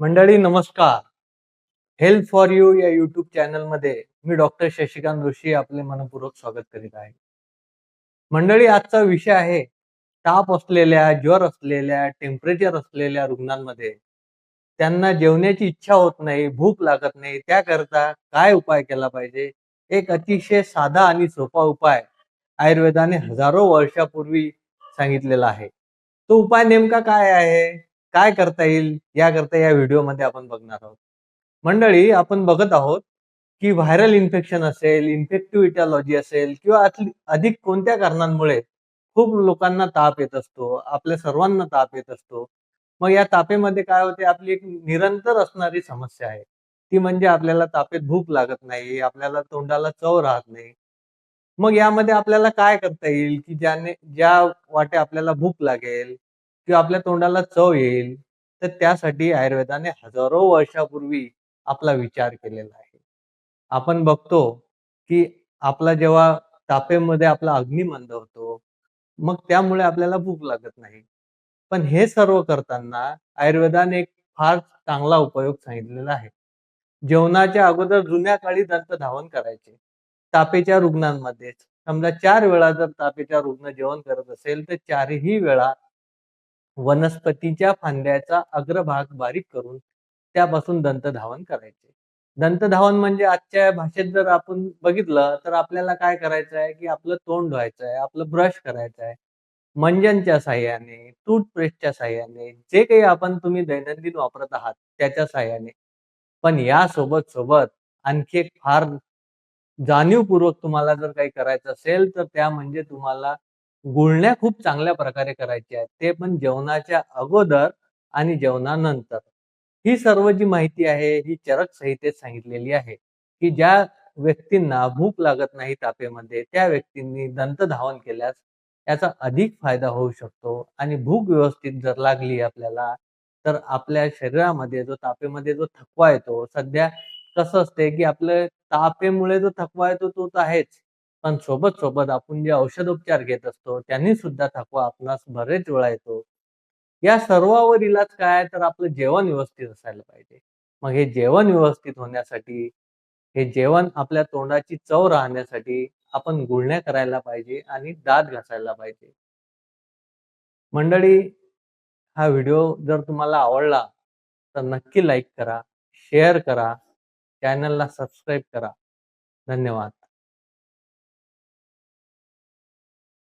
मंडळी नमस्कार. Health for you या युट्यूब चॅनलमध्ये मी डॉक्टर शशिकांत जोशी आपले मनपूर्वक स्वागत करीत आहे. मंडळी आजचा विषय आहे ताप असलेल्या ज्वर असलेल्या टेम्परेचर असलेल्या रुग्णांमध्ये. त्यांना जेवण्याची इच्छा होत नाही भूक लागत नाही त्याकरता काय उपाय केला पाहिजे? एक अतिशय साधा आणि सोपा उपाय आयुर्वेदाने हजारो वर्षापूर्वी सांगितलेला आहे. तो उपाय नेमका काय आहे? काय करता येईल याकरता या व्हिडिओमध्ये आपण बघणार आहोत. मंडळी आपण बघत आहोत की व्हायरल इन्फेक्शन असेल इन्फेक्टिव्ह इटॉलॉजी असेल किंवा अधिक कोणत्या कारणांमुळे खूप लोकांना ताप येत असतो आपल्या सर्वांना ताप येत असतो मग या तापेमध्ये काय होते? आपली एक निरंतर असणारी समस्या आहे. ती म्हणजे आपल्याला तापेत भूक लागत नाही आपल्याला तोंडाला चव राहत नाही. मग यामध्ये आपल्याला काय करता येईल की ज्याने ज्या वाटे आपल्याला भूक लागेल किंवा आपल्या तोंडाला चव येईल तर त्यासाठी आयुर्वेदाने हजारो वर्षापूर्वी आपला विचार केलेला आहे. आपण बघतो की आपला जेव्हा तापेमध्ये आपला अग्नी मंद होतो मग त्यामुळे आपल्याला भूक लागत नाही. पण हे सर्व करताना आयुर्वेदाने एक फार चांगला उपयोग सांगितलेला आहे. जेवणाच्या अगोदर जुन्या काळी दंत धावन करायचे. तापेच्या रुग्णांमध्ये समजा चार वेळा जर तापेच्या रुग्ण जेवण करत असेल तर चारही वेळा वनस्पतीच्या फांद्याचा अग्रभाग बारीक करून त्यापासून दंतधावन करायचे. दंतधावन म्हणजे आजच्या भाषेत जर आपण बघितलं तर आपल्याला काय करायचं आहे की आपलं तोंड धुवायचं आहे आपलं ब्रश करायचं आहे. मंजनच्या साह्याने टूथपेस्टच्या साह्याने जे काही आपण तुम्ही दैनंदिन वापरत आहात त्याच्या साह्याने. पण या सोबत सोबत आणखी एक फार जाणीवपूर्वक तुम्हाला जर काही करायचं असेल तर त्या म्हणजे तुम्हाला गुळण्या खूप चांगल्या प्रकारे करायच्या आहेत. ते पण जेवणाच्या अगोदर आणि जेवणानंतर. ही सर्व जी माहिती आहे ही चरक संहितेत सांगितलेली आहे की ज्या व्यक्तींना भूक लागत नाही तापेमध्ये त्या व्यक्तींनी दंत धावन केल्यास याचा अधिक फायदा होऊ शकतो. आणि भूक व्यवस्थित जर लागली आपल्याला तर आपल्या शरीरामध्ये जो तापेमध्ये जो थकवा येतो सध्या कसं असते की आपलं तापेमुळे जो थकवा येतो तो तर आहेच. पण सोबत सोबत आपण जे औषधोपचार घेत असतो त्यांनी सुद्धा थकवा आपणास बरेच वेळा येतो. या सर्वावर इलाज काय तर आपलं जेवण व्यवस्थित असायला पाहिजे. मग हे जेवण व्यवस्थित होण्यासाठी हे जेवण आपल्या तोंडाची चव राहण्यासाठी आपण गुळण्या करायला पाहिजे आणि दात घासायला पाहिजे. मंडळी हा व्हिडिओ जर तुम्हाला आवडला तर नक्की लाईक करा शेअर करा चॅनलला सबस्क्राईब करा. धन्यवाद.